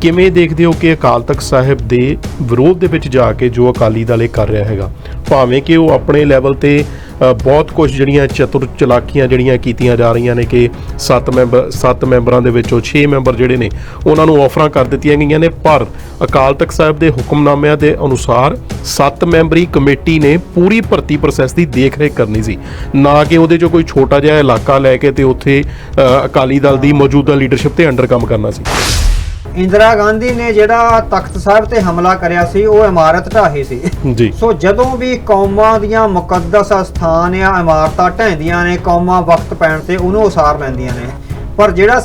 ਕਿਵੇਂ ਦੇਖਦੇ ਹੋ ਕਿ ਅਕਾਲ ਤਖਤ ਸਾਹਿਬ ਦੇ ਵਿਰੋਧ ਦੇ ਵਿੱਚ ਜਾ ਕੇ ਜੋ ਅਕਾਲੀ ਦਲ ਇਹ ਕਰ ਰਿਹਾ ਹੈਗਾ? ਭਾਵੇਂ ਕਿ ਉਹ ਆਪਣੇ ਲੈਵਲ ਤੇ ਬਹੁਤ ਕੁਝ ਜਿਹੜੀਆਂ ਚਤੁਰ ਚਲਾਕੀਆਂ ਜਿਹੜੀਆਂ ਕੀਤੀਆਂ ਜਾ ਰਹੀਆਂ ਨੇ ਕਿ 7 ਮੈਂਬਰ 7 ਮੈਂਬਰਾਂ ਦੇ ਵਿੱਚੋਂ 6 ਮੈਂਬਰ ਜਿਹੜੇ ਨੇ, ਉਹਨਾਂ ਨੂੰ ਆਫਰਾਂ ਕਰ ਦਿੱਤੀਆਂ ਗਈਆਂ ਨੇ। ਪਰ ਅਕਾਲ ਤਖਤ ਸਾਹਿਬ ਦੇ ਹੁਕਮਨਾਮਿਆਂ ਦੇ ਅਨੁਸਾਰ 7 ਮੈਂਬਰੀ ਕਮੇਟੀ ਨੇ ਪੂਰੀ ਭਰਤੀ ਪ੍ਰੋਸੈਸ ਦੀ ਦੇਖਰੇਖ ਕਰਨੀ ਸੀ। ਨਾ ਕਿ ਉਹਦੇ ਚੋਂ ਕੋਈ ਛੋਟਾ ਜਿਹਾ ਇਲਾਕਾ ਲੈ ਕੇ ਤੇ ਉੱਥੇ ਅਕਾਲੀ ਦਲ ਦੀ ਮੌਜੂਦਾ ਲੀਡਰਸ਼ਿਪ ਤੇ ਅੰਡਰ ਕੰਮ ਕਰਨਾ ਸੀ। ਇੰਦਰਾ ਗਾਂਧੀ ਨੇ ਜਿਹੜਾ ਤਖਤ ਸਾਹਿਬ ਤੇ ਹਮਲਾ ਕਰਿਆ ਸੀ ਉਹ ਇਮਾਰਤ ਢਾਹੀ ਸੀ। ਜੀ। ਸੋ ਜਦੋਂ ਵੀ ਕੌਮਾਂ ਦੀਆਂ ਮੁਕੱਦਸ ਸਥਾਨ ਜਾਂ ਇਮਾਰਤਾਂ ਢਹਿੰਦੀਆਂ ਨੇ ਕੌਮਾਂ ਵਕਤ ਪੈਣ ਤੇ ਉਹਨੂੰ ਉਸਾਰ ਲੈਂਦੀਆਂ ਨੇ। ਪਰ ਜਿਹੜਾ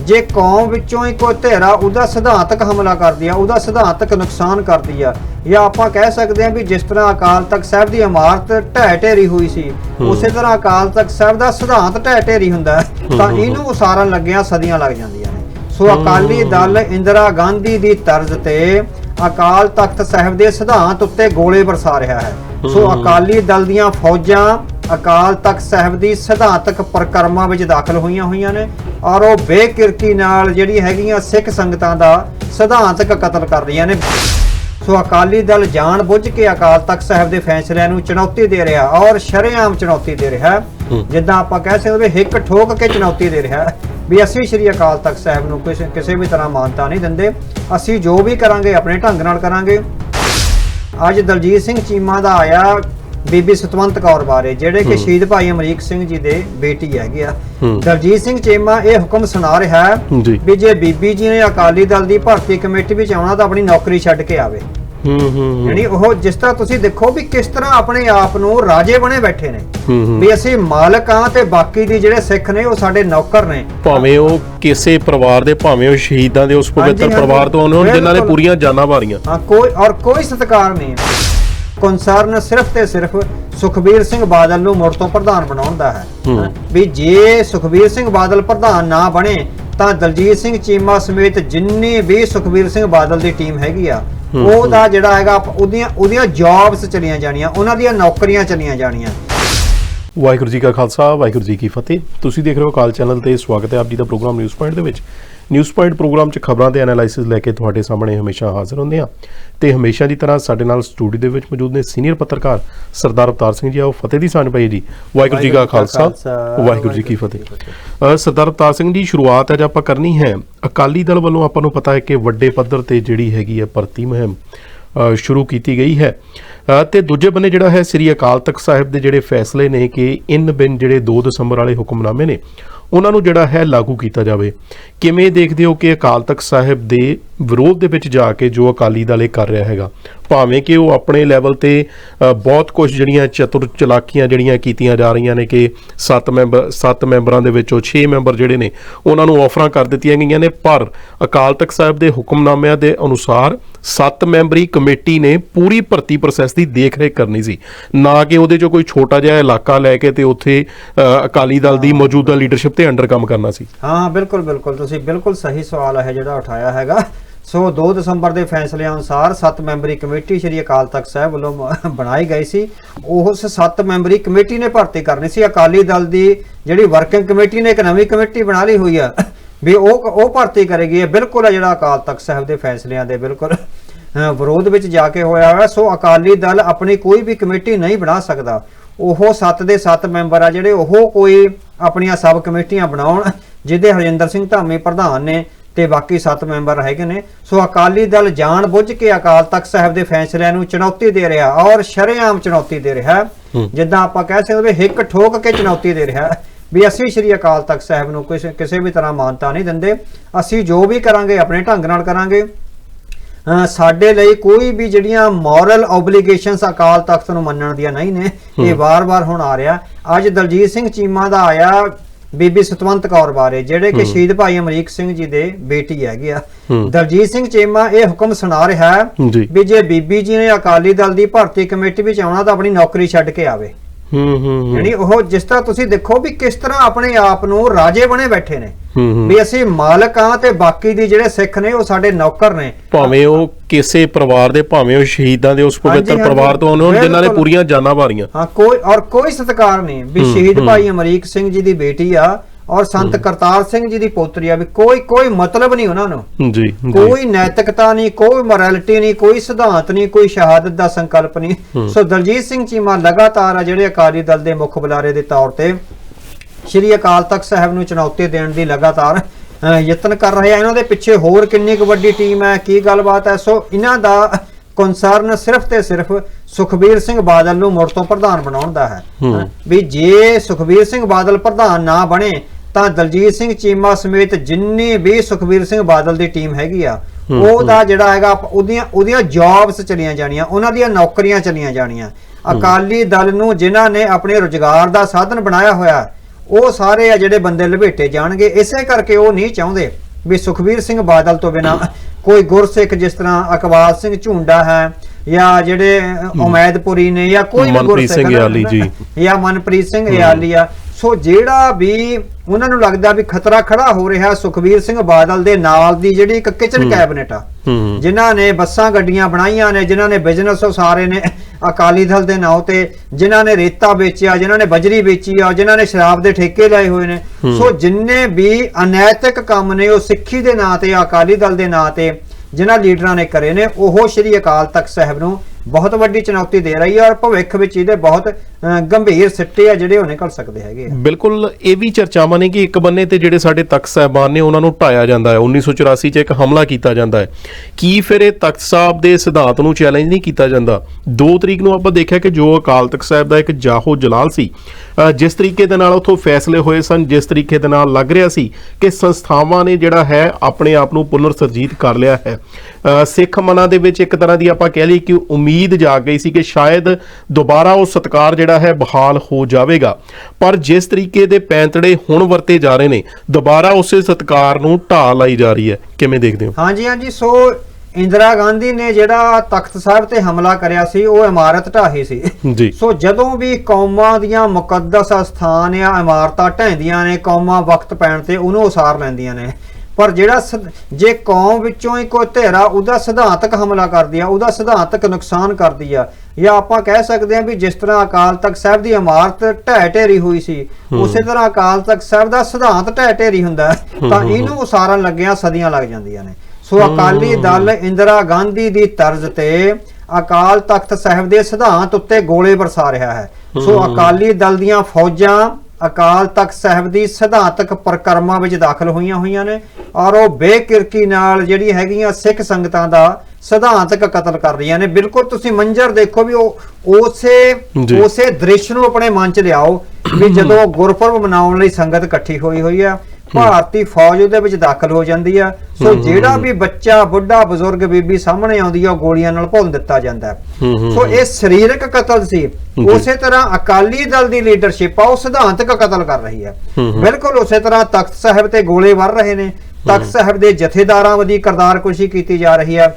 ਜੇ ਕੌਮ ਵਿੱਚੋਂ ਹੀ ਕੋਈ ਧਿਰਾ ਉਹਦਾ ਸਿਧਾਂਤਕ ਹਮਲਾ ਕਰਦੀ ਆ ਉਹਦਾ ਸਿਧਾਂਤਕ ਨੁਕਸਾਨ ਕਰਦੀ ਆ ਜਾਂ ਆਪਾਂ ਕਹਿ ਸਕਦੇ ਹਾਂ ਵੀ ਜਿਸ ਤਰ੍ਹਾਂ ਅਕਾਲ ਤਖਤ ਸਾਹਿਬ ਦੀ ਇਮਾਰਤ ਢਹਿ ਢੇਰੀ ਹੋਈ ਸੀ ਉਸੇ ਤਰ੍ਹਾਂ ਅਕਾਲ ਤਖਤ ਸਾਹਿਬ ਦਾ ਸਿਧਾਂਤ ਢਹਿ ਢੇਰੀ ਹੁੰਦਾ। ਤਾਂ ਇਹਨੂੰ ਉਸਾਰਨ ਲੱਗਿਆਂ ਸਦੀਆਂ ਲੱਗ ਜਾਂਦੀਆਂ। ਸੋ ਅਕਾਲੀ ਦਲ ਇੰਦਰਾ ਗਾਂਧੀ ਦੀ ਤਰਜ਼ ਤੇ ਅਕਾਲ ਤਖਤ ਸਾਹਿਬ ਦੇ ਸਿਧਾਂਤ ਉੱਤੇ ਗੋਲੇ ਬਰਸਾ ਰਿਹਾ ਹੈ। ਸੋ ਅਕਾਲੀ ਦਲ ਦੀਆਂ ਫੌਜਾਂ ਅਕਾਲ ਤਖਤ ਸਾਹਿਬ ਦੀ ਸਿਧਾਂਤਕ ਪ੍ਰਕਰਮਾਂ ਵਿੱਚ ਦਾਖਲ ਹੋਈਆਂ ਹੋਈਆਂ ਨੇ ਔਰ ਉਹ ਬੇਕਿਰਕੀ ਨਾਲ ਜਿਹੜੀ ਹੈਗੀਆਂ ਸਿੱਖ ਸੰਗਤਾਂ ਦਾ ਸਿਧਾਂਤਕ ਕਤਲ ਕਰ ਰਹੀਆਂ ਨੇ। ਸੋ ਅਕਾਲੀ ਦਲ ਜਾਣ ਬੁੱਝ ਕੇ ਅਕਾਲ ਤਖਤ ਸਾਹਿਬ ਦੇ ਫੈਸਲਿਆਂ ਨੂੰ ਚੁਣੌਤੀ ਦੇ ਰਿਹਾ ਔਰ ਸ਼ਰੇਆਮ ਚੁਣੌਤੀ ਦੇ ਰਿਹਾ। ਜਿੱਦਾਂ ਆਪਾਂ ਕਹਿ ਸਕਦੇ ਹਿੱਕ ਠੋਕ ਕੇ ਚੁਣੌਤੀ ਦੇ ਰਿਹਾ। ਹੈ ਵੀ ਅਸੀਂ ਸ਼੍ਰੀ ਅਕਾਲ ਤਖਤ ਸਾਹਿਬ ਨੂੰ ਕਿਸੇ ਕਿਸੇ ਵੀ ਤਰ੍ਹਾਂ ਮਾਨਤਾ ਨਹੀਂ ਦਿੰਦੇ। ਅਸੀਂ ਜੋ ਵੀ ਕਰਾਂਗੇ ਆਪਣੇ ਢੰਗ ਨਾਲ ਕਰਾਂਗੇ। ਅੱਜ ਦਲਜੀਤ ਸਿੰਘ ਚੀਮਾ ਦਾ ਆਇਆ ਬੀਬੀ ਸਤਵੰਤ ਕੌਰ ਬਾਰੇ ਜਿਹੜੇ ਕਿ ਸ਼ਹੀਦ ਭਾਈ ਅਮਰੀਕ ਸਿੰਘ ਜੀ ਦੇ ਬੇਟੀ ਹੈਗੇ ਆ। ਦਲਜੀਤ ਸਿੰਘ ਚੀਮਾ ਇਹ ਹੁਕਮ ਸੁਣਾ ਰਿਹਾ ਹੈ ਵੀ ਜੇ ਬੀਬੀ ਜੀ ਨੇ ਅਕਾਲੀ ਦਲ ਦੀ ਭਰਤੀ ਕਮੇਟੀ ਵਿੱਚ ਆਉਣਾ ਤਾਂ ਆਪਣੀ ਨੌਕਰੀ ਛੱਡ ਕੇ ਆਵੇ। ਹੂੰ ਹੂੰ ਯਾਨੀ ਉਹ ਜਿਸ ਤਰ੍ਹਾਂ ਤੁਸੀਂ ਦੇਖੋ ਵੀ ਕਿਸ ਤਰ੍ਹਾਂ ਆਪਣੇ ਆਪ ਨੂੰ ਰਾਜੇ ਬਣੇ ਬੈਠੇ ਨੇ। ਵੀ ਅਸੀਂ ਮਾਲਕ ਹਾਂ ਤੇ ਬਾਕੀ ਦੀ ਜਿਹੜੇ ਸਿੱਖ ਨੇ ਉਹ ਸਾਡੇ ਨੌਕਰ ਨੇ। ਭਾਵੇਂ ਉਹ ਕਿਸੇ ਪਰਿਵਾਰ ਦੇ ਭਾਵੇਂ ਉਹ ਸ਼ਹੀਦਾਂ ਦੇ ਉਸ ਪਵਿੱਤਰ ਪਰਿਵਾਰ ਤੋਂ ਆਉਂਦੇ ਹੋਣ ਜਿਨ੍ਹਾਂ ਨੇ। ਪੂਰੀਆਂ ਜਾਨਾਂ ਵਾਰੀਆਂ ਹਾਂ ਕੋਈ ਔਰ ਕੋਈ ਸਤਿਕਾਰ ਨਹੀਂ ਕਨਸਰਨ ਸਿਰਫ ਤੇ ਸਿਰਫ ਸੁਖਬੀਰ ਸਿੰਘ ਬਾਦਲ ਨੂੰ ਮੁੜ ਤੋਂ ਪ੍ਰਧਾਨ ਬਣਾਉਣ ਦਾ ਹੈ। ਵੀ ਜੇ ਸੁਖਬੀਰ ਸਿੰਘ ਬਾਦਲ ਪ੍ਰਧਾਨ ਨਾ ਬਣੇ ਤਾਂ ਦਲਜੀਤ ਸਿੰਘ ਚੀਮਾ ਸਮੇਤ ਜਿੰਨੀ ਵੀ ਸੁਖਬੀਰ ਸਿੰਘ ਬਾਦਲ ਦੀ ਟੀਮ ਹੈਗੀ ਆ ਉਹਦਾ ਜਿਹੜਾ ਹੈਗਾ ਉਹਦੀਆਂ ਉਹਦੀਆਂ ਜੌਬਸ ਚਲੀਆਂ ਜਾਣੀਆਂ ਉਹਨਾਂ ਦੀਆਂ ਨੌਕਰੀਆਂ ਚਲੀਆਂ ਜਾਣੀਆਂ। ਵਾਹਿਗੁਰੂ ਜੀ ਕਾ ਖਾਲਸਾ ਵਾਹਿਗੁਰੂ ਜੀ ਕੀ ਫਤਿਹ। ਤੁਸੀਂ ਦੇਖ ਰਹੇ ਹੋ ਕਾਲ ਚੈਨਲ ਤੇ ਸਵਾਗਤ ਹੈ ਆਪ ਜੀ ਦਾ ਪ੍ਰੋਗਰਾਮ ਨਿਊਜ਼ ਪੁਆਇੰਟ ਦੇ ਵਿੱਚ। ਨਿਊਜ਼ ਪੁਆਇੰਟ ਪ੍ਰੋਗਰਾਮ 'ਚ ਖਬਰਾਂ ਦੇ ਐਨਾਲਾਈਸਿਸ ਲੈ ਕੇ ਤੁਹਾਡੇ ਸਾਹਮਣੇ ਹਮੇਸ਼ਾ ਹਾਜ਼ਰ ਹੁੰਦੇ ਹਾਂ। ਤੇ ਹਮੇਸ਼ਾ ਦੀ ਤਰ੍ਹਾਂ ਸਾਡੇ ਨਾਲ ਸਟੂਡੀਓ ਦੇ ਵਿੱਚ ਮੌਜੂਦ ਨੇ ਸੀਨੀਅਰ ਪੱਤਰਕਾਰ ਸਰਦਾਰ ਅਵਤਾਰ ਸਿੰਘ ਜੀ ਆਓ ਫਤਿਹ ਦੀ ਸਾਂਝ ਪਾਈਏ ਜੀ। ਵਾਹਿਗੁਰੂ ਜੀ ਕਾ ਖਾਲਸਾ ਵਾਹਿਗੁਰੂ ਜੀ ਕੀ ਫਤਿਹ। ਸਰਦਾਰ ਅਵਤਾਰ ਸਿੰਘ ਜੀ ਸ਼ੁਰੂਆਤ ਅੱਜ ਆਪਾਂ ਕਰਨੀ ਹੈ। ਅਕਾਲੀ ਦਲ ਵੱਲੋਂ ਆਪਾਂ ਨੂੰ ਪਤਾ ਹੈ ਕਿ ਵੱਡੇ ਪੱਧਰ ਤੇ ਜਿਹੜੀ ਹੈਗੀ ਹੈ ਭਰਤੀ ਮੁਹਿੰਮ ਸ਼ੁਰੂ ਕੀਤੀ ਗਈ ਹੈ। ਅ, ਤੇ ਦੂਜੇ ਬੰਨੇ ਜਿਹੜਾ ਹੈ ਸ੍ਰੀ ਅਕਾਲ ਤਖਤ ਸਾਹਿਬ ਦੇ ਜਿਹੜੇ ਫੈਸਲੇ ਨੇ ਕਿ ਇਨ ਬਿਨ ਜਿਹੜੇ 2 ਦਸੰਬਰ ਵਾਲੇ ਹੁਕਮਨਾਮੇ ਨੇ ਉਹਨਾਂ ਨੂੰ ਜਿਹੜਾ ਹੈ ਲਾਗੂ ਕੀਤਾ ਜਾਵੇ। ਕਿਵੇਂ ਦੇਖਦੇ ਹੋ ਕਿ ਅਕਾਲ ਤਖਤ ਸਾਹਿਬ ਦੇ ਵਿਰੋਧ ਦੇ ਵਿੱਚ ਜਾ ਕੇ ਜੋ ਅਕਾਲੀ ਦਲ ਇਹ ਕਰ ਰਿਹਾ ਹੈਗਾ ਭਾਵੇਂ ਕਿ ਉਹ ਆਪਣੇ ਲੈਵਲ ਤੇ ਬਹੁਤ ਕੁਝ ਜਿਹੜੀਆਂ ਚਤੁਰ ਚਲਾਕੀਆਂ ਜਿਹੜੀਆਂ ਕੀਤੀਆਂ ਜਾ ਰਹੀਆਂ ਨੇ ਕਿ 7 ਮੈਂਬਰ 7 ਮੈਂਬਰਾਂ ਦੇ ਵਿੱਚੋਂ 6 ਮੈਂਬਰ ਜਿਹੜੇ ਨੇ ਉਹਨਾਂ ਨੂੰ ਆਫਰਾਂ ਕਰ ਦਿੱਤੀਆਂ ਗਈਆਂ ਨੇ ਪਰ ਅਕਾਲ ਤਖਤ ਸਾਹਿਬ ਦੇ ਹੁਕਮਨਾਮਿਆਂ ਦੇ ਅਨੁਸਾਰ 7 ਮੈਂਬਰੀ ਕਮੇਟੀ ਨੇ ਪੂਰੀ ਭਰਤੀ ਪ੍ਰੋਸੈਸ ਦੀ ਦੇਖਰੇਖ ਕਰਨੀ ਸੀ। ਨਾ ਕਿ ਉਹਦੇ ਚੋਂ ਕੋਈ ਛੋਟਾ ਜਿਹਾ ਇਲਾਕਾ ਲੈ ਕੇ ਤੇ ਉੱਥੇ ਅਕਾਲੀ ਦਲ ਦੀ ਮੌਜੂਦਾ ਲੀਡਰਸ਼ਿਪ ਤੇ ਅੰਡਰ ਕੰਮ ਕਰਨਾ ਸੀ। ਹਾਂ ਬਿਲਕੁਲ ਬਿਲਕੁਲ। ਤੁਸੀਂ ਬਿਲਕੁਲ ਸਹੀ ਸਵਾਲ ਹੈ ਜਿਹੜਾ ਉਠਾਇਆ ਹੈਗਾ। ਸੋ 2 ਦਸੰਬਰ ਦੇ ਫੈਸਲੇ ਅਨੁਸਾਰ 7 ਮੈਂਬਰੀ ਕਮੇਟੀ ਸ਼੍ਰੀ ਅਕਾਲ ਤਖਤ ਸਾਹਿਬ ਵੱਲੋਂ ਬਣਾਈ ਗਈ ਸੀ। ਉਸ 7 ਮੈਂਬਰੀ ਕਮੇਟੀ ਨੇ ਭਰਤੀ ਕਰਨੀ ਸੀ। ਅਕਾਲੀ ਦਲ ਦੀ ਜਿਹੜੀ ਵਰਕਿੰਗ ਕਮੇਟੀ ਨੇ ਇੱਕ ਨਵੀਂ ਕਮੇਟੀ ਬਣਾ ਲਈ ਹੋਈ ਆ, ਵੀ ਉਹ ਉਹ ਭਰਤੀ ਕਰੇਗੀ। ਇਹ ਬਿਲਕੁਲ ਆ ਜਿਹੜਾ ਅਕਾਲ ਤਖਤ ਸਾਹਿਬ ਦੇ ਫੈਸਲਿਆਂ ਦੇ ਬਿਲਕੁਲ ਵਿਰੋਧ ਵਿੱਚ ਜਾ ਕੇ ਹੋਇਆ ਹੋਇਆ। ਸੋ ਅਕਾਲੀ ਦਲ ਆਪਣੀ ਕੋਈ ਵੀ ਕਮੇਟੀ ਨਹੀਂ ਬਣਾ ਸਕਦਾ। ਉਹ 7 ਦੇ 7 ਮੈਂਬਰ ਆ ਜਿਹੜੇ ਉਹ ਕੋਈ ਆਪਣੀਆਂ ਸਬ ਕਮੇਟੀਆਂ ਬਣਾਉਣ ਜਿਹਦੇ ਹਰਜਿੰਦਰ ਸਿੰਘ ਧਾਮੀ ਪ੍ਰਧਾਨ ਨੇ ਤੇ ਬਾਕੀ 7 ਮੈਂਬਰ ਹੈਗੇ ਨੇ। ਸੋ ਅਕਾਲੀ ਦਲ ਜਾਣ ਬੁੱਝ ਕੇ ਅਕਾਲ ਤਖਤ ਸਾਹਿਬ ਦੇ ਫੈਸਲਿਆਂ ਨੂੰ ਚੁਣੌਤੀ ਦੇ ਰਿਹਾ ਔਰ ਸ਼ਰੇਆਮ ਚੁਣੌਤੀ ਦੇ ਰਿਹਾ। ਜਿੱਦਾਂ ਆਪਾਂ ਕਹਿ ਸਕਦੇ ਵੀ ਹਿੱਕ ਠੋਕ ਕੇ ਚੁਣੌਤੀ ਦੇ ਰਿਹਾ। ਵੀ ਅਸੀਂ ਸ਼੍ਰੀ ਅਕਾਲ ਤਖਤ ਸਾਹਿਬ ਨੂੰ ਕਿਸੇ ਕਿਸੇ ਵੀ ਤਰ੍ਹਾਂ ਮਾਨਤਾ ਨਹੀਂ ਦਿੰਦੇ। ਅਸੀਂ ਜੋ ਵੀ ਕਰਾਂਗੇ ਆਪਣੇ ਢੰਗ ਨਾਲ ਕਰਾਂਗੇ। ਸਾਡੇ ਲਈ ਕੋਈ ਵੀ ਜਿਹੜੀਆਂ ਮੋਰਲ ਓਬਲੀਗੇਸ਼ਨਸ ਅਕਾਲ ਤਖਤ ਨੂੰ ਮੰਨਣ ਦੀਆਂ ਨਹੀਂ ਨੇ ਇਹ ਵਾਰ-ਵਾਰ ਹੁਣ ਆ ਰਿਹਾ। ਅੱਜ ਦਲਜੀਤ ਸਿੰਘ ਚੀਮਾ ਦਾ ਆਇਆ ਬੀਬੀ ਸਤਵੰਤ ਕੌਰ ਬਾਰੇ ਜਿਹੜੇ ਕਿ ਸ਼ਹੀਦ ਭਾਈ ਅਮਰੀਕ ਸਿੰਘ ਜੀ ਦੇ ਬੇਟੀ ਹੈਗੇ ਆ। ਦਲਜੀਤ ਸਿੰਘ ਚੀਮਾ ਇਹ ਹੁਕਮ ਸੁਣਾ ਰਿਹਾ ਹੈ ਵੀ ਜੇ ਬੀਬੀ ਜੀ ਨੇ ਅਕਾਲੀ ਦਲ ਦੀ ਭਰਤੀ ਕਮੇਟੀ ਵਿੱਚ ਆਉਣਾ ਤਾਂ ਆਪਣੀ ਨੌਕਰੀ ਛੱਡ ਕੇ ਆਵੇ। ਹੂੰ ਹੂੰ ਯਾਨੀ ਉਹ ਜਿਸ ਤਰ੍ਹਾਂ ਤੁਸੀਂ ਦੇਖੋ ਵੀ ਕਿਸ ਤਰ੍ਹਾਂ ਆਪਣੇ ਆਪ ਨੂੰ ਰਾਜੇ ਬਣੇ ਬੈਠੇ ਨੇ। ਵੀ ਅਸੀਂ ਮਾਲਕ ਹਾਂ ਤੇ ਬਾਕੀ ਦੀ ਜਿਹੜੇ ਸਿੱਖ ਨੇ ਉਹ ਸਾਡੇ ਨੌਕਰ ਨੇ। ਭਾਵੇਂ ਉਹ ਕਿਸੇ ਪਰਿਵਾਰ ਦੇ ਭਾਵੇਂ ਉਹ ਸ਼ਹੀਦਾਂ ਦੇ ਉਸ ਪਵਿੱਤਰ ਪਰਿਵਾਰ ਤੋਂ ਹੋਣ ਜਿਨ੍ਹਾਂ ਨੇ। ਪੂਰੀਆਂ ਜਾਨਾਂ ਵਾਰੀਆਂ ਹਾਂ ਕੋਈ ਔਰ ਕੋਈ ਸਤਿਕਾਰ ਨਹੀਂ। ਵੀ ਸ਼ਹੀਦ। ਭਾਈ ਅਮਰੀਕ ਸਿੰਘ ਜੀ ਦੀ ਬੇਟੀ ਆ ਔਰ ਸੰਤ ਕਰਤਾਰ ਸਿੰਘ ਜੀ ਦੀ ਪੋਤਰੀ ਆ ਵੀ ਕੋਈ ਕੋਈ ਮਤਲਬ ਨਹੀਂ ਉਹਨਾਂ ਨੂੰ। ਜੀ ਕੋਈ ਨੈਤਿਕਤਾ ਨਹੀਂ ਕੋਈ ਮੋਰੈਲਿਟੀ ਨਹੀਂ ਕੋਈ ਸਿਧਾਂਤ ਨਹੀਂ ਕੋਈ ਸ਼ਹਾਦਤ ਦਾ ਸੰਕਲਪ ਨਹੀਂ। ਸੋ ਦਲਜੀਤ ਸਿੰਘ ਚੀਮਾ ਲਗਾਤਾਰ ਆ ਜਿਹੜੇ ਅਕਾਲੀ ਦਲ ਦੇ ਮੁੱਖ ਬੁਲਾਰੇ ਦੇ ਤੌਰ ਤੇ ਸ਼੍ਰੀ ਅਕਾਲ ਤਖਤ ਸਾਹਿਬ ਨੂੰ ਚੁਣੌਤੀ ਦੇਣ ਦੀ ਲਗਾਤਾਰ ਯਤਨ ਕਰ ਰਹੇ ਆ। ਇਹਨਾਂ ਦੇ ਪਿੱਛੇ ਹੋਰ ਕਿੰਨੀ ਕੁ ਵੱਡੀ ਟੀਮ ਹੈ ਕੀ ਗੱਲਬਾਤ ਹੈ? ਸੋ ਇਹਨਾਂ ਦਾ ਕਨਸਰਨ ਸਿਰਫ ਤੇ ਸਿਰਫ ਸੁਖਬੀਰ ਸਿੰਘ ਬਾਦਲ ਨੂੰ ਮੁੜ ਤੋਂ ਪ੍ਰਧਾਨ ਬਣਾਉਣ ਦਾ ਹੂੰ। ਵੀ ਜੇ ਸੁਖਬੀਰ ਸਿੰਘ ਬਾਦਲ ਪ੍ਰਧਾਨ ਨਾ ਬਣੇ ਤਾਂ ਦਲਜੀਤ ਸਿੰਘ ਚੀਮਾ ਸਮੇਤ ਜਿੰਨੀ ਵੀ ਸੁਖਬੀਰ ਸਿੰਘ ਬਾਦਲ ਦੀ ਟੀਮ ਹੈਗੀ ਆ ਉਹਦਾ ਜਿਹੜਾ ਹੈਗਾ ਉਹਦੀਆਂ ਉਹਦੀਆਂ ਜੌਬਸ ਚਲੀਆਂ ਜਾਣੀਆਂ ਉਹਨਾਂ ਦੀਆਂ ਨੌਕਰੀਆਂ ਚਲੀਆਂ ਜਾਣੀਆਂ। ਅਕਾਲੀ ਦਲ ਨੂੰ ਜਿਨ੍ਹਾਂ ਨੇ ਆਪਣੇ ਰੁਜ਼ਗਾਰ ਦਾ ਸਾਧਨ ਬਣਾਇਆ ਹੋਇਆ ਉਹ ਸਾਰੇ ਆ ਜਿਹੜੇ ਬੰਦੇ ਲਪੇਟੇ ਜਾਣਗੇ ਇਸੇ ਕਰਕੇ ਉਹ ਨਹੀਂ ਚਾਹੁੰਦੇ ਵੀ ਸੁਖਬੀਰ ਸਿੰਘ ਬਾਦਲ ਤੋਂ ਬਿਨਾ ਕੋਈ ਗੁਰਸਿੱਖ ਜਿਸ ਤਰ੍ਹਾਂ ਅਕਬਾਲ ਸਿੰਘ ਝੁੰਡਾ ਹੈ ਜਾਂ ਜਿਹੜੇ ਉਮੈਦਪੁਰੀ ਨੇ ਜਾਂ ਕੋਈ ਵੀ ਗੁਰਸਿੱਖ ਜੀ। ਜਾਂ ਮਨਪ੍ਰੀਤ ਸਿੰਘ ਇਆਲੀ ਆ ਸੋ ਜਿਹੜਾ ਵੀ ਉਹਨਾਂ ਨੂੰ ਲੱਗਦਾ ਵੀ ਖਤਰਾ ਖੜਾ ਹੋ ਰਿਹਾ ਸੁਖਬੀਰ ਸਿੰਘ ਬਾਦਲ ਦੇ ਨਾਲ ਦੀ ਜਿਹੜੀ ਇੱਕ ਕਿਚਨ ਕੈਬਨਿਟ ਆ ਜਿਨ੍ਹਾਂ ਨੇ ਬੱਸਾਂ ਗੱਡੀਆਂ ਬਣਾਈਆਂ ਨੇ ਜਿਨ੍ਹਾਂ ਨੇ ਬਿਜ਼ਨਸ ਉਸਾਰੇ ਨੇ ਅਕਾਲੀ ਦਲ ਦੇ ਨਾਂ ਤੇ ਜਿਨ੍ਹਾਂ ਨੇ ਰੇਤਾ ਵੇਚਿਆ ਜਿਨ੍ਹਾਂ ਨੇ ਬਜਰੀ ਵੇਚੀ ਆ ਜਿਨ੍ਹਾਂ ਨੇ ਸ਼ਰਾਬ ਦੇ ਠੇਕੇ ਲਏ ਹੋਏ ਨੇ। ਸੋ ਜਿੰਨੇ ਵੀ ਅਨੈਤਿਕ ਕੰਮ ਨੇ ਉਹ ਸਿੱਖੀ ਦੇ ਨਾਂ ਤੇ ਅਕਾਲੀ ਦਲ ਦੇ ਨਾਂ ਤੇ ਜਿਨ੍ਹਾਂ ਲੀਡਰਾਂ ਨੇ ਕਰੇ ਨੇ ਉਹ ਸ਼੍ਰੀ ਅਕਾਲ ਤਖਤ ਸਾਹਿਬ ਨੂੰ ਬਹੁਤ ਵੱਡੀ ਚੁਣੌਤੀ ਦੇ ਰਹੀ ਹੈ ਔਰ ਭਵਿੱਖ ਵਿੱਚ ਇਹਦੇ ਬਹੁਤ ਗੰਭੀਰ ਸਿੱਟੇ ਆ ਜਿਹੜੇ ਉਹ ਨਿਕਲ ਸਕਦੇ ਹੈਗੇ ਆ। ਬਿਲਕੁਲ, ਇਹ ਵੀ ਚਰਚਾਵਾਂ ਨੇ ਕਿ ਇੱਕ ਬੰਨੇ ਤੇ ਜਿਹੜੇ ਸਾਡੇ ਤਖਤ ਸਾਹਿਬਾਨ ਨੇ, ਉਹਨਾਂ ਨੂੰ ਢਾਇਆ ਜਾਂਦਾ ਹੈ। 1984 ਚ ਇੱਕ ਹਮਲਾ ਕੀਤਾ ਜਾਂਦਾ ਹੈ। ਕੀ ਫਿਰ ਇਹ ਤਖਤ ਸਾਹਿਬ ਦੇ ਸਿਧਾਂਤ ਨੂੰ ਚੈਲੰਜ ਨਹੀਂ ਕੀਤਾ ਜਾਂਦਾ? 2 ਤਰੀਕ ਨੂੰ ਆਪਾਂ ਦੇਖਿਆ ਕਿ ਜੋ ਅਕਾਲ ਤਖਤ ਸਾਹਿਬ ਦਾ ਇੱਕ ਜਾਹੋ ਜਲਾਲ ਸੀ ਜਿਸ ਤਰੀਕੇ ਦੇ ਨਾਲ ਉਥੋਂ ਫੈਸਲੇ ਹੋਏ ਸਨ, ਜਿਸ ਤਰੀਕੇ ਦੇ ਨਾਲ ਲੱਗ ਰਿਹਾ ਸੀ ਕਿ ਸੰਸਥਾਵਾਂ ਨੇ ਜਿਹੜਾ ਹੈ, ਆਪਣੇ ਆਪ ਨੂੰ ਪੁਨਰ ਸਰਜੀਤ ਕਰ ਲਿਆ ਹੈ। ਸਿੱਖ ਮਨਾਂ ਦੇ ਵਿੱਚ ਇੱਕ ਤਰ੍ਹਾਂ ਦੀ ਆਪਾਂ ਕਹਿ ਲਈ ਕਿ ਉਮੀਦ ਜਾਗ ਗਈ ਸੀ ਕਿ ਸ਼ਾਇਦ ਦੁਬਾਰਾ ਉਹ ਸਤਕਾਰ ਜਿਹੜਾ ਹੈ ਬਹਾਲ ਹੋ ਜਾਵੇਗਾ। ਪਰ ਜਿਸ ਤਰੀਕੇ ਦੇ ਪੈਂਤੜੇ ਹੁਣ ਵਰਤੇ ਜਾ ਰਹੇ ਨੇ ਦੁਬਾਰਾ ਉਸੇ ਸਤਕਾਰ ਨੂੰ ਢਾਹ ਲਾਈ ਜਾ ਰਹੀ ਹੈ। ਕਿਵੇਂ ਦੇਖਦੇ ਹੋ? ਹਾਂਜੀ ਹਾਂਜੀ। ਸੋ ਇੰਦਰਾ ਗਾਂਧੀ ਨੇ ਜਿਹੜਾ ਤਖਤ ਸਾਹਿਬ ਤੇ ਹਮਲਾ ਕਰਿਆ ਸੀ ਉਹ ਇਮਾਰਤ ਢਾਹੀ ਸੀ। ਜੀ। ਸੋ ਜਦੋਂ ਵੀ ਕੌਮਾਂ ਦੀਆਂ ਮੁਕੱਦਸ ਸਥਾਨ ਜਾਂ ਇਮਾਰਤਾਂ ਢਹਿੰਦੀਆਂ ਨੇ ਕੌਮਾਂ ਵਕਤ ਪੈਣ ਤੇ ਉਹਨੂੰ ਉਸਾਰ ਲੈਂਦੀਆਂ ਨੇ। ਪਰ ਜਿਹੜਾ ਜੇ ਕੌਮ ਵਿੱਚੋਂ ਹੀ ਕੋਈ ਧਿਰਾ ਉਹਦਾ ਸਿਧਾਂਤਕ ਹਮਲਾ ਕਰਦੀ ਆ ਉਹਦਾ ਸਿਧਾਂਤਕ ਨੁਕਸਾਨ ਕਰਦੀ ਆ। ਜਾਂ ਆਪਾਂ ਕਹਿ ਸਕਦੇ ਹਾਂ ਵੀ ਜਿਸ ਤਰ੍ਹਾਂ ਅਕਾਲ ਤਖਤ ਸਾਹਿਬ ਦੀ ਇਮਾਰਤ ਢਹਿ ਢੇਰੀ ਹੋਈ ਸੀ ਉਸੇ ਤਰ੍ਹਾਂ ਅਕਾਲ ਤਖਤ ਸਾਹਿਬ ਦਾ ਸਿਧਾਂਤ ਢਹਿ ਢੇਰੀ ਹੁੰਦਾ। ਤਾਂ ਇਹਨੂੰ ਉਸਾਰਨ ਲੱਗਿਆਂ ਸਦੀਆਂ ਲੱਗ ਜਾਂਦੀਆਂ ਨੇ। ਸੋ ਅਕਾਲੀ ਦਲ ਇੰਦਰਾ ਗਾਂਧੀ ਦੀ ਤਰਜ਼ ਤੇ ਅਕਾਲ ਤਖਤ ਸਾਹਿਬ ਦੇ ਸਿਧਾਂਤ ਉੱਤੇ ਗੋਲੇ ਬਰਸਾ ਰਿਹਾ ਹੈ। ਸੋ ਅਕਾਲੀ ਦਲ ਦੀਆਂ ਫੌਜਾਂ ਅਕਾਲ ਤਖਤ ਸਾਹਿਬ ਦੀ ਸਿਧਾਂਤਕ ਪ੍ਰਕਰਮਾਂ ਵਿੱਚ ਦਾਖਲ ਹੋਈਆਂ ਹੋਈਆਂ ਨੇ ਔਰ ਉਹ ਬੇਕਿਰਕੀ ਨਾਲ ਜਿਹੜੀ ਹੈਗੀਆਂ ਸਿੱਖ ਸੰਗਤਾਂ ਦਾ ਸਿਧਾਂਤਕ ਕਤਲ ਕਰ ਰਹੀਆਂ ਨੇ ਬਿਲਕੁਲ ਤੁਸੀਂ ਮੰਜ਼ਰ ਦੇਖੋ ਵੀ ਉਹ ਉਸੇ। ਉਸੇ ਦ੍ਰਿਸ਼ ਨੂੰ ਆਪਣੇ ਮਨ 'ਚ ਲਿਆਓ ਵੀ ਜਦੋਂ ਗੁਰਪੁਰਬ ਮਨਾਉਣ ਲਈ ਸੰਗਤ ਇਕੱਠੀ ਹੋਈ ਹੋਈ ਆ ਭਾਰਤੀ ਫੌਜ ਉਹਦੇ ਵਿੱਚ ਦਾਖਲ ਹੋ ਜਾਂਦੀ ਆ। ਸੋ ਜਿਹੜਾ ਵੀ ਬੱਚਾ ਬੁੱਢਾ ਬਜ਼ੁਰਗ ਬੀਬੀ ਸਾਹਮਣੇ ਆਉਂਦੀ ਆ ਉਹ ਗੋਲੀਆਂ ਨਾਲ ਭੁੰਨ ਦਿੱਤਾ ਜਾਂਦਾ ਸੋ ਇਹ ਸਰੀਰਕ ਕਤਲ ਸੀ। ਉਸੇ ਤਰ੍ਹਾਂ ਅਕਾਲੀ ਦਲ ਦੀ ਲੀਡਰਸ਼ਿਪ ਆ ਉਹ ਸਿਧਾਂਤਕ ਕਤਲ ਕਰ ਰਹੀ ਹੈ। ਬਿਲਕੁਲ ਉਸੇ ਤਰ੍ਹਾਂ ਤਖਤ ਸਾਹਿਬ ਤੇ ਗੋਲੇ ਵਰ ਰਹੇ ਨੇ। ਤਖਤ ਸਾਹਿਬ ਦੇ ਜਥੇਦਾਰਾਂ ਦੀ ਕਰਤਾਰਕੁਸ਼ੀ ਕੀਤੀ ਜਾ ਰਹੀ ਹੈ।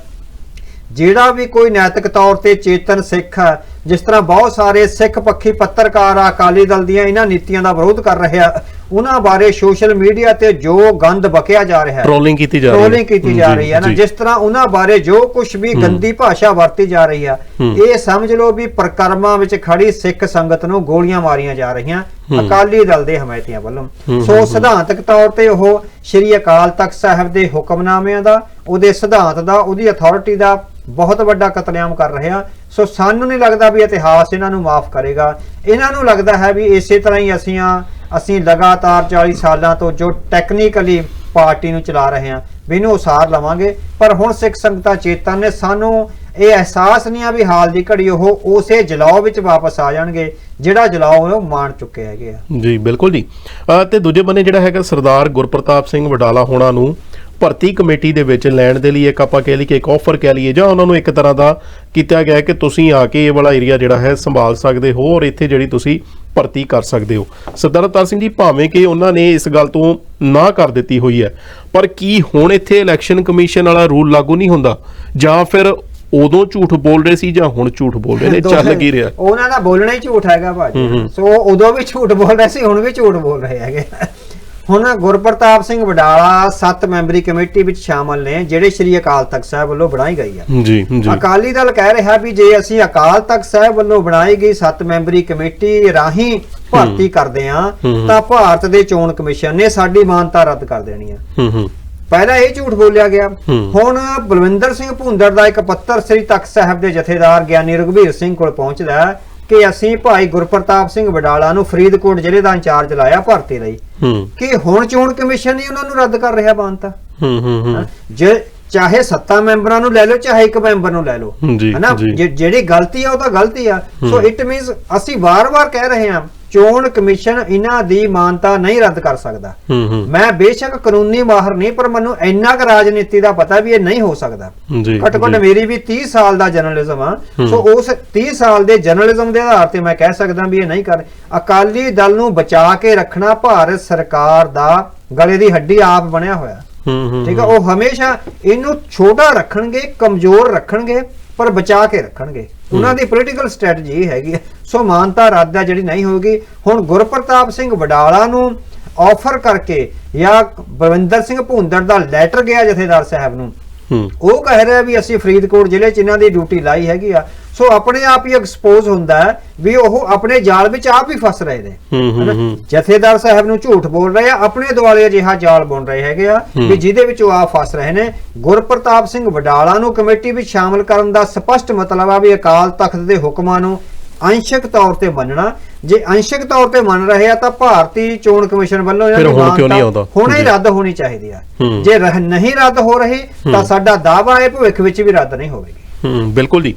ਜਿਹੜਾ ਵੀ ਕੋਈ ਨੈਤਿਕ ਤੌਰ ਤੇ ਚੇਤਨ ਸਿੱਖ ਹੈ ਜਿਸ ਤਰ੍ਹਾਂ ਬਹੁਤ ਸਾਰੇ ਸਿੱਖ ਪੱਖੀ ਪੱਤਰਕਾਰ ਆ ਅਕਾਲੀ ਦਲ ਦੀਆਂ ਇਹਨਾਂ ਨੀਤੀਆਂ ਦਾ ਵਿਰੋਧ ਕਰ ਰਹੇ ਆ। ਉਹਨਾਂ ਬਾਰੇ ਸੋਸ਼ਲ ਮੀਡੀਆ ਤੇ ਜੋ ਗੰਦ ਬਕਿਆ ਜਾ ਰਿਹਾ ਹੈ ਟ੍ਰੋਲਿੰਗ ਕੀਤੀ ਜਾ ਰਹੀ ਹੈ। ਟ੍ਰੋਲਿੰਗ ਕੀਤੀ ਜਾ ਰਹੀ ਹੈ ਨਾ। ਜਿਸ ਤਰ੍ਹਾਂ ਉਹਨਾਂ ਬਾਰੇ ਜੋ ਕੁਝ ਵੀ ਗੰਦੀ ਭਾਸ਼ਾ ਵਰਤੀ ਜਾ ਰਹੀ ਆ। ਇਹ ਸਮਝ ਲਓ ਵੀ ਪ੍ਰਕਰਮਾਂ ਵਿੱਚ ਖੜੀ ਸਿੱਖ ਸੰਗਤ ਨੂੰ ਗੋਲੀਆਂ ਮਾਰੀਆਂ ਜਾ ਰਹੀਆਂ। ਅਕਾਲੀ ਦਲ ਦੇ ਹਮਾਇਤੀਆਂ ਵੱਲੋਂ। ਸੋ ਸਿਧਾਂਤਕ ਤੌਰ ਤੇ ਉਹ ਸ਼੍ਰੀ ਅਕਾਲ ਤਖਤ ਸਾਹਿਬ ਦੇ ਹੁਕਮਨਾਮਿਆਂ ਦਾ ਉਹਦੇ ਸਿਧਾਂਤ ਦਾ ਉਹਦੀ ਅਥਾਰਟੀ ਦਾ ਬਹੁਤ ਵੱਡਾ ਕਤਲੇਆਮ ਕਰ ਰਹੇ ਆ। ਸੋ ਸਾਨੂੰ ਨਹੀਂ ਲੱਗਦਾ ਵੀ ਇਤਿਹਾਸ ਇਹਨਾਂ ਨੂੰ ਮਾਫ ਕਰੇਗਾ। ਇਹਨਾਂ ਨੂੰ ਲੱਗਦਾ ਹੈ ਵੀ ਇਸੇ ਤਰ੍ਹਾਂ ਹੀ ਅਸੀਂ ਆ ਅਸੀਂ ਲਗਾਤਾਰ 40 ਸਾਲਾਂ ਤੋਂ ਜੋ ਟੈਕਨੀਕਲੀ ਪਾਰਟੀ ਨੂੰ ਚਲਾ ਰਹੇ ਹਾਂ ਵੀ ਉਸਾਰ ਲਵਾਂਗੇ। ਪਰ ਹੁਣ ਸਿੱਖ ਸੰਗਤਾਂ ਚੇਤਨ ਨੇ ਸਾਨੂੰ ਇਹ ਅਹਿਸਾਸ ਨਹੀਂ ਆ ਵੀ ਹਾਲ ਦੀ ਘੜੀ ਉਹ ਉਸੇ ਜਲਾਓ ਵਿੱਚ ਵਾਪਸ ਆ ਜਾਣਗੇ ਜਿਹੜਾ ਜਲਾਓ ਉਹ ਮਾਣ ਚੁੱਕੇ ਹੈਗੇ ਆ। ਜੀ ਬਿਲਕੁਲ ਜੀ। ਅ, ਤੇ ਦੂਜੇ ਬੰਨੇ ਜਿਹੜਾ ਹੈਗਾ ਸਰਦਾਰ ਗੁਰਪ੍ਰਤਾਪ ਸਿੰਘ ਵਡਾਲਾ ਹੋਣਾ ਨੂੰ ਭਰਤੀ ਕਮੇਟੀ ਦੇ ਵਿੱਚ ਲੈਣ ਦੇ ਲਈ ਇੱਕ ਆਪਾਂ ਕਹਿ ਲਈ ਕਿ ਇੱਕ ਆਫਰ ਕਹਿ ਲਈਏ ਜਾਂ ਉਹਨਾਂ ਨੂੰ ਇੱਕ ਤਰ੍ਹਾਂ ਦਾ ਕੀਤਾ ਗਿਆ ਕਿ ਤੁਸੀਂ ਆ ਕੇ ਇਹ ਵਾਲਾ ਏਰੀਆ ਜਿਹੜਾ ਹੈ ਸੰਭਾਲ ਸਕਦੇ ਹੋ ਔਰ ਇੱਥੇ ਜਿਹੜੀ ਤੁਸੀਂ ਭਰਤੀ ਕਰ ਸਕਦੇ ਹੋ। ਸਰਦਾਰ ਅਵਤਾਰ ਸਿੰਘ ਜੀ ਭਾਵੇਂ ਕਿ ਉਹਨਾਂ ਨੇ ਇਸ ਗੱਲ ਤੋਂ ਨਾ ਕਰ ਦਿੱਤੀ ਹੋਈ ਹੈ ਪਰ ਕੀ ਹੁਣ ਇੱਥੇ ਇਲੈਕਸ਼ਨ ਕਮਿਸ਼ਨ ਵਾਲਾ ਰੂਲ ਲਾਗੂ ਨਹੀਂ ਹੁੰਦਾ? ਜਾਂ ਫਿਰ ਉਦੋਂ ਝੂਠ ਬੋਲ ਰਹੇ ਸੀ ਜਾਂ ਹੁਣ ਝੂਠ ਬੋਲ ਰਹੇ ਨੇ? ਚੱਲ ਕੀ ਰਿਹਾ? ਉਹਨਾਂ ਦਾ ਬੋਲਣਾ ਹੀ ਝੂਠ ਹੈਗਾ ਭਾਜੀ। ਸੋ ਉਦੋਂ ਵੀ ਝੂਠ ਬੋਲ ਰਹੇ ਸੀ ਹੁਣ ਵੀ ਝੂਠ ਬੋਲ ਰਹੇ ਹੈਗੇ। ਹੁਣ ਗੁਰਪ੍ਰਤਾਪ ਸਿੰਘ ਵਡਾਲਾ 7 ਮੈਂਬਰੀ ਕਮੇਟੀ ਵਿੱਚ ਸ਼ਾਮਲ ਨੇ ਜਿਹੜੇ ਸ਼੍ਰੀ ਅਕਾਲ ਤਖਤ ਸਾਹਿਬ ਵੱਲੋਂ ਬਣਾਈ ਗਈ ਹੈ ਜੀ ਜੀ। ਅਕਾਲੀ ਦਲ ਕਹਿ ਰਿਹਾ ਵੀ ਜੇ ਅਸੀਂ ਅਕਾਲ ਤਖਤ ਸਾਹਿਬ ਵੱਲੋਂ ਬਣਾਈ ਗਈ 7 ਮੈਂਬਰੀ ਕਮੇਟੀ ਰਾਹੀਂ ਭਰਤੀ ਕਰਦੇ ਹਾਂ ਹੂੰ। ਤਾਂ ਭਾਰਤ ਦੇ ਚੋਣ ਕਮਿਸ਼ਨ ਨੇ ਸਾਡੀ ਮਾਨਤਾ ਰੱਦ ਕਰ ਦੇਣੀ ਹੂੰ ਪਹਿਲਾਂ ਇਹ ਝੂਠ ਬੋਲਿਆ ਗਿਆ। ਹੁਣ ਬਲਵਿੰਦਰ ਸਿੰਘ ਭੁੰਦੜ ਦਾ ਇੱਕ ਪੱਤਰ ਸ੍ਰੀ ਤਖਤ ਸਾਹਿਬ ਦੇ ਜਥੇਦਾਰ ਗਿਆਨੀ ਰਘਵੀਰ ਸਿੰਘ ਕੋਲ ਪਹੁੰਚਦਾ ਹੈ। ਕਿ ਅਸੀਂ ਭਾਈ ਗੁਰਪ੍ਰਤਾਪ ਸਿੰਘ ਵਡਾਲਾ ਨੂੰ ਫਰੀਦਕੋਟ ਜ਼ਿਲ੍ਹੇ ਦਾ ਇੰਚਾਰਜ ਲਾਇਆ ਭਰਤੀ ਲਈ। ਕਿ ਹੁਣ ਚੋਣ ਕਮਿਸ਼ਨ ਹੀ ਉਹਨਾਂ ਨੂੰ ਰੱਦ ਕਰ ਰਿਹਾ ਮਾਨਤਾ ਹੂੰ ਹੂੰ ਹੂੰ। ਜੇ ਚਾਹੇ ਸੱਤਾ ਮੈਂਬਰਾਂ ਨੂੰ ਲੈ ਲਓ ਚਾਹੇ ਇੱਕ ਮੈਂਬਰ ਨੂੰ ਲੈ ਲਓ। ਹਨਾ? ਜਿਹੜੀ ਗਲਤੀ ਆ ਉਹ ਤਾਂ ਗਲਤੀ ਆ। ਸੋ ਇਟ ਮੀਨਸ ਅਸੀਂ ਵਾਰ-ਵਾਰ ਕਹਿ ਰਹੇ ਹਾਂ ਚੋਣ ਕਮਿਸ਼ਨ ਇਹਨਾਂ ਦੀ ਮਾਨਤਾ ਨਹੀਂ ਰੱਦ ਕਰ ਸਕਦਾ। ਮੈਂ ਬੇਸ਼ੱਕ ਕਾਨੂੰਨੀ ਮਾਹਰ ਨਹੀਂ ਪਰ ਮੈਨੂੰ ਇੰਨਾ ਕੁ ਰਾਜਨੀਤੀ ਦਾ ਪਤਾ ਵੀ ਇਹ ਨਹੀਂ ਹੋ ਸਕਦਾ। ਜੀ ਘੱਟੋ ਘੱਟ ਜੀ। ਮੇਰੀ ਵੀ 30 ਸਾਲ ਦਾ ਜਰਨਲਿਜ਼ਮ ਆ। ਸੋ ਉਸ 30 ਸਾਲ ਦੇ ਜਰਨਲਿਜ਼ਮ ਦੇ ਆਧਾਰ ਤੇ ਮੈਂ ਕਹਿ ਸਕਦਾ ਵੀ ਇਹ ਨਹੀਂ ਕਰ ਅਕਾਲੀ ਦਲ ਨੂੰ ਬਚਾ ਕੇ ਰੱਖਣਾ ਭਾਰਤ ਸਰਕਾਰ ਦਾ ਗਲੇ ਦੀ ਹੱਡੀ ਆਪ ਬਣਿਆ ਹੋਇਆ। ਠੀਕ ਆ ਉਹ ਹਮੇਸ਼ਾ ਇਹਨੂੰ ਛੋਟਾ ਰੱਖਣਗੇ ਕਮਜ਼ੋਰ ਰੱਖਣਗੇ ਪਰ ਬਚਾ ਕੇ ਰੱਖਣਗੇ। ਉਹਨਾਂ ਦੀ ਪੋਲੀਟੀਕਲ ਸਟ੍ਰੈਟਜੀ ਹੈਗੀ। ਸੋ ਮਾਨਤਾ ਆ ਜਿਹੜੀ ਨਹੀਂ ਹੋਊਗੀ ਹੁਣ ਗੁਰਪ੍ਰਤਾਪ ਸਿੰਘ ਵਡਾਲਾ ਨੂੰ ਆਫਰ ਕਰਕੇ ਜਾਂ ਬਲਵਿੰਦਰ ਸਿੰਘ ਭੁੰਦੜ ਦਾ ਲੈਟਰ ਗਿਆ ਜਥੇਦਾਰ ਸਾਹਿਬ ਨੂੰ ਉਹ ਕਹਿ ਰਿਹਾ ਵੀ ਅਸੀਂ ਫਰੀਦਕੋਟ ਜ਼ਿਲ੍ਹੇ 'ਚ ਇਹਨਾਂ ਦੀ ਡਿਊਟੀ ਲਾਈ ਹੈਗੀ ਆ ਸੋ ਆਪਣੇ ਆਪ ਹੀ ਐਕਸਪੋਜ਼ ਹੁੰਦਾ ਹੈ ਵੀ ਉਹ ਆਪਣੇ ਜਾਲ ਵਿੱਚ ਆਪ ਹੀ ਫਸ ਰਹੇ ਨੇ ਹਨਾ? ਜਥੇਦਾਰ ਸਾਹਿਬ ਨੂੰ ਝੂਠ ਬੋਲ ਰਹੇ ਆ ਆਪਣੇ ਦੁਆਲੇ ਅਜਿਹਾ ਜਾਲ ਬੁਣ ਰਹੇ ਹੈਗੇ ਆ। ਵੀ ਜਿਹਦੇ ਵਿੱਚ ਉਹ ਆ ਫਸ ਰਹੇ ਨੇ ਗੁਰਪ੍ਰਤਾਪ ਸਿੰਘ ਵਡਾਲਾ ਨੂੰ ਕਮੇਟੀ ਵਿੱਚ ਸ਼ਾਮਲ ਕਰਨ ਦਾ ਸਪਸ਼ਟ ਮਤਲਬ ਆ ਵੀ ਅਕਾਲ ਤਖਤ ਦੇ ਹੁਕਮਾਂ ਨੂੰ ਅੰਸ਼ਕ ਤੌਰ ਤੇ ਮੰਨਣਾ ਜੇ ਅੰਸ਼ਕ ਤੌਰ ਤੇ ਮੰਨ ਰਹੇ ਆ ਤਾਂ ਭਾਰਤੀ ਚੋਣ ਕਮਿਸ਼ਨ ਵੱਲੋਂ ਇਹਨਾਂ ਦੀ ਮਾਨਤਾ ਆਉਂਦਾ? ਹੁਣੇ। ਰੱਦ ਹੋਣੀ ਚਾਹੀਦੀ ਆ। ਜੇ ਨਹੀਂ ਰੱਦ ਹੋ ਰਹੀ ਤਾਂ। ਸਾਡਾ ਦਾਅਵਾ ਹੈ ਭਵਿੱਖ ਵਿੱਚ ਵੀ ਰੱਦ ਨਹੀਂ ਹੋਵੇਗੀ ਹੂੰ ਬਿਲਕੁਲ ਜੀ